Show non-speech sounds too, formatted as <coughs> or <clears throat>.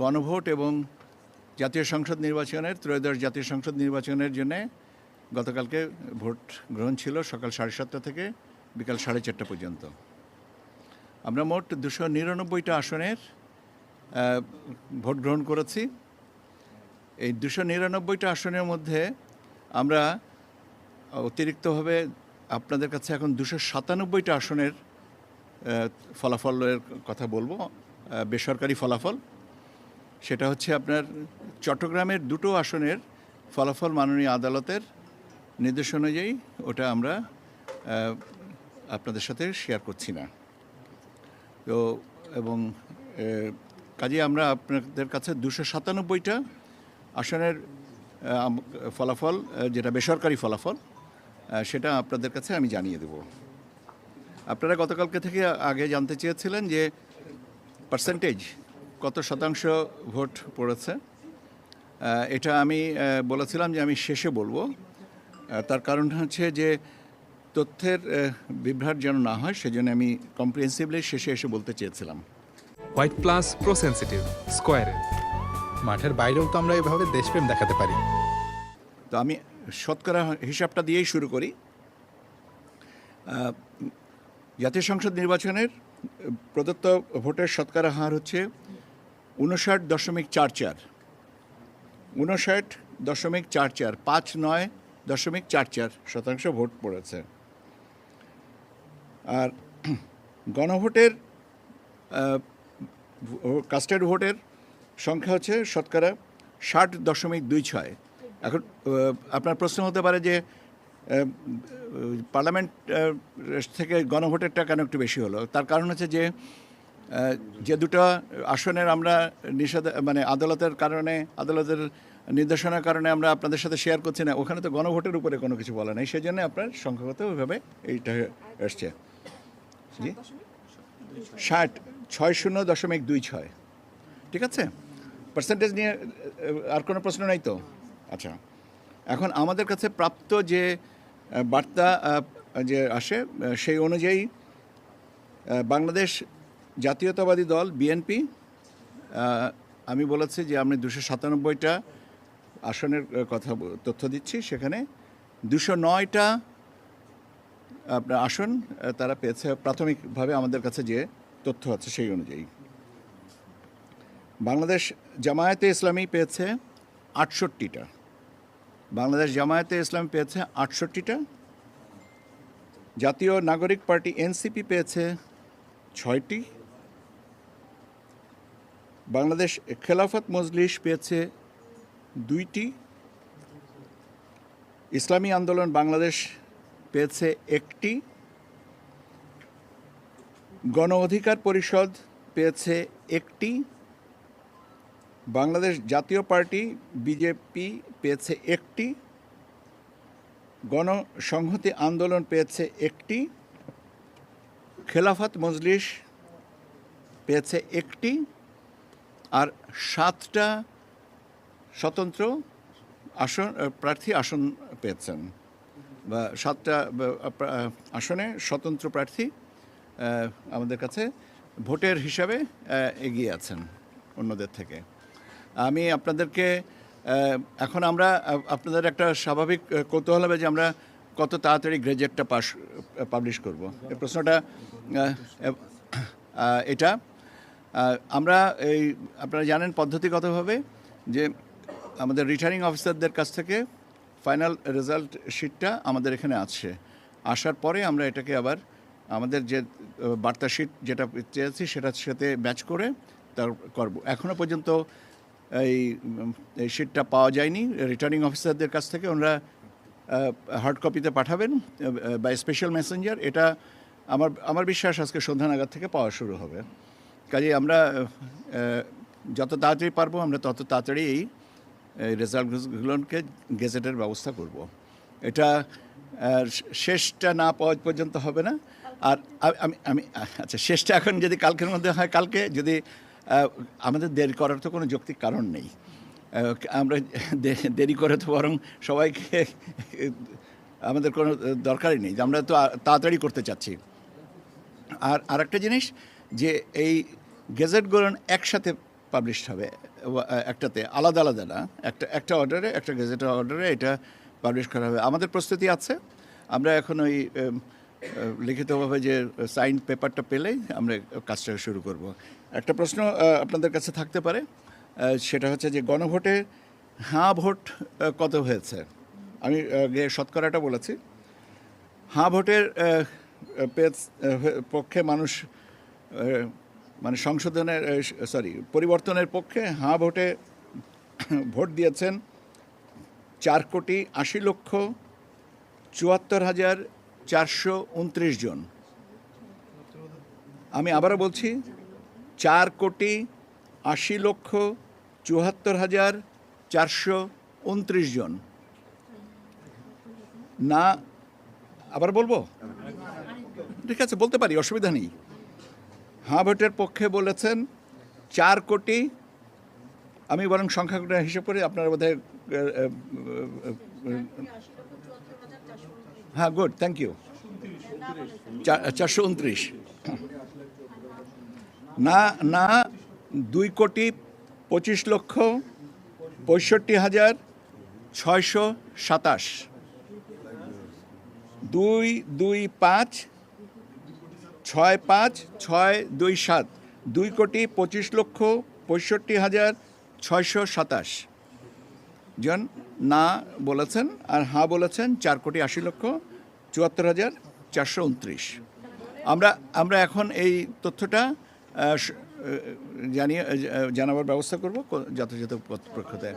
গণভোট এবং জাতীয় সংসদ নির্বাচনের, ত্রয়োদশ জাতীয় সংসদ নির্বাচনের জন্য গতকালকে ভোট গ্রহণ ছিল সকাল সাড়ে সাতটা থেকে বিকাল সাড়ে চারটা পর্যন্ত। আমরা মোট দুশো নিরানব্বইটা আসনের ভোট গ্রহণ করেছি। এই দুশো নিরানব্বইটা আসনের মধ্যে আমরা অতিরিক্তভাবে আপনাদের কাছে এখন দুশো সাতানব্বইটা আসনের ফলাফলের কথা বলব বেসরকারি ফলাফল। সেটা হচ্ছে আপনার চট্টগ্রামের দুটো আসনের ফলাফল মাননীয় আদালতের নির্দেশ অনুযায়ী ওটা আমরা আপনাদের সাথে শেয়ার করছি না। তো, এবং কাজে আমরা আপনাদের কাছে দুশো সাতানব্বইটা আসনের ফলাফল যেটা বেসরকারি ফলাফল সেটা আপনাদের কাছে আমি জানিয়ে দেব। আপনারা গতকালকে থেকে আগে জানতে চেয়েছিলেন যে পার্সেন্টেজ কত শতাংশ ভোট পড়েছে? এটা আমি বলেছিলাম যে আমি শেষে বলব। তার কারণ হচ্ছে যে তথ্যের বিভ্রাট যেন না হয় সেজন্য আমি কম্প্রিহেন্সিভলি শেষে এসে বলতে চেয়েছিলাম। হোয়াইট প্লাস প্রো সেন্সিটিভ স্কোয়ারে মাঠের বাইরেও তো আমরা এভাবে দেশপ্রেম দেখাতে পারি। তো আমি শতকরা হিসাবটা দিয়েই শুরু করি। জাতীয় সংসদ নির্বাচনের প্রদত্ত ভোটের শতকরা হার হচ্ছে উনষাট দশমিক চার চার। উনষাট দশমিক চার চার, পাঁচ নয় দশমিক চার চার শতাংশ ভোট পড়েছে। আর <clears throat> গণভোটের কাস্টেড ভোটের সংখ্যা হচ্ছে শতকরা ষাট দশমিক দুই ছয়। এখন আপনার প্রশ্ন হতে পারে যে পার্লামেন্ট থেকে গণভোটেরটা কেন একটু বেশি হলো? তার কারণ হচ্ছে যে যে দুটো আসনের আমরা নিষেধ মানে আদালতের কারণে, আদালতের নির্দেশনার কারণে আমরা আপনাদের সাথে শেয়ার করছি না। ওখানে তো গণভোটের উপরে কোনো কিছু বলা নেই সেই জন্য আপনার সংখ্যাগত ওইভাবে এইটা এসছে জি? ষাট, ছয় শূন্য দশমিক দুই ছয়। ঠিক আছে? পার্সেন্টেজ নিয়ে আর কোনো প্রশ্ন নাই তো? আচ্ছা। এখন আমাদের কাছে প্রাপ্ত যে বার্তা যে আসে সেই অনুযায়ী বাংলাদেশ জাতীয়তাবাদী দল, বিএনপি আমি বলেছি যে আমি দুশো সাতানব্বইটা আসনের কথা তথ্য দিচ্ছি। সেখানে দুশো নয়টা আপনার আসন তারা পেয়েছে। প্রাথমিকভাবে আমাদের কাছে যে তথ্য আছে সেই অনুযায়ী। বাংলাদেশ জামায়াতে ইসলামী পেয়েছে আটষট্টিটা। বাংলাদেশ জামায়াতে ইসলামী পেয়েছে আটষট্টিটা। জাতীয় নাগরিক পার্টি এনসিপি পেয়েছে ছয়টি। বাংলাদেশ খেলাফত মজলিস পেয়েছে দুইটি। ইসলামী আন্দোলন বাংলাদেশ পেয়েছে একটি। গণ অধিকার পরিষদ পেয়েছে একটি। বাংলাদেশ জাতীয় পার্টি, বিজেপি পেয়েছে একটি। গণসংহতি আন্দোলন পেয়েছে একটি। খেলাফত মজলিস পেয়েছে একটি। আর সাতটা স্বতন্ত্র আসন প্রার্থী আসন পেয়েছেন। বা সাতটা আসনে স্বতন্ত্র প্রার্থী আমাদের কাছে ভোটের হিসাবে এগিয়ে আছেন অন্যদের থেকে। আমি আপনাদেরকে এখন আমরা আপনাদের একটা স্বাভাবিক কৌতূহল হবে যে আমরা কত তাড়াতাড়ি গ্রেজুয়েটটা পাশ পাবলিশ করব। এই প্রশ্নটা এটা আমরা এই, আপনারা জানেন পদ্ধতিগতভাবে যে আমাদের রিটার্নিং অফিসারদের কাছ থেকে ফাইনাল রেজাল্ট শিটটা আমাদের এখানে আছে। আসার পরে আমরা এটাকে আবার আমাদের যে বার্তা শিট যেটা চেয়েছি সেটার সাথে ম্যাচ করে তার করব। এখনও পর্যন্ত এই এই শিটটা পাওয়া যায়নি। রিটার্নিং অফিসারদের কাছ থেকে ওনারা হার্ড কপিতে পাঠাবেন বাই স্পেশাল মেসেঞ্জার এটা আমার আমার বিশ্বাস আজকে সন্ধ্যা নাগাদ থেকে পাওয়া শুরু হবে। কাজে আমরা যত তাড়াতাড়ি পারব আমরা তত তাড়াতাড়ি এই রেজাল্টগুলোকে গেজেটের ব্যবস্থা করব। এটা শেষটা না পাওয়া পর্যন্ত হবে না। আর আমি আমি আচ্ছা শেষটা এখন যদি কালকের মধ্যে হয়, কালকে যদি আমাদের দেরি করার তো কোনো যৌক্তিক কারণ নেই। আমরা দেরি করে তো বরং সবাইকে, আমাদের কোনো দরকারই নেই। আমরা তো তাড়াতাড়ি করতে চাচ্ছি। আর আরেকটা জিনিস যে এই গেজেটগুলো একসাথে পাবলিশড হবে একটাতে, আলাদা আলাদা না, একটা একটা অর্ডারে একটা গেজেটের অর্ডারে এটা পাবলিশ করা হবে। আমাদের প্রস্তুতি আছে, আমরা এখন ওই লিখিতভাবে যে সাইন পেপারটা পেলেই আমরা কাজটা শুরু করব। একটা প্রশ্ন আপনাদের কাছে থাকতে পারে সেটা হচ্ছে যে গণভোটে হাঁ ভোট কত হয়েছে? আমি শতকরাটা বলেছি। হাঁ ভোটের পক্ষে মানুষ মানে সংশোধনের সরি পরিবর্তনের পক্ষে হাঁ ভোটে <coughs> ভোট দিয়েছেন চার কোটি আশি লক্ষ চুয়াত্তর হাজার চারশো উনত্রিশ জন। আমি আবারও বলছি, চার কোটি আশি লক্ষ চুয়াত্তর হাজার চারশো উনত্রিশ জন। না, আবার বলব? ঠিক আছে, বলতে পারি, অসুবিধা নেই। হাঁ ভোটের পক্ষে বলেছেন চার কোটি আমি বরং সংখ্যাটা হিসেব করে আপনারা আহ, হ্যাঁ গুড থ্যাংক ইউ চারশো উনত্রিশ। না না দুই কোটি পঁচিশ লক্ষ পঁয়ষট্টি হাজার ছয়শো সাতাশ। দুই দুই পাঁচ ছয় পাঁচ, ছয় দুই সাত, দুই কোটি পঁচিশ লক্ষ পঁয়ষট্টি হাজার ছয়শো সাতাশ। জন, না বলেছেন আর হ্যাঁ বলেছেন চার কোটি আশি লক্ষ চুয়াত্তর হাজার চারশো উনত্রিশ। আমরা আমরা এখন এই তথ্যটা জানিয়ে জানাবার ব্যবস্থা করব যথাযথ পক্ষতে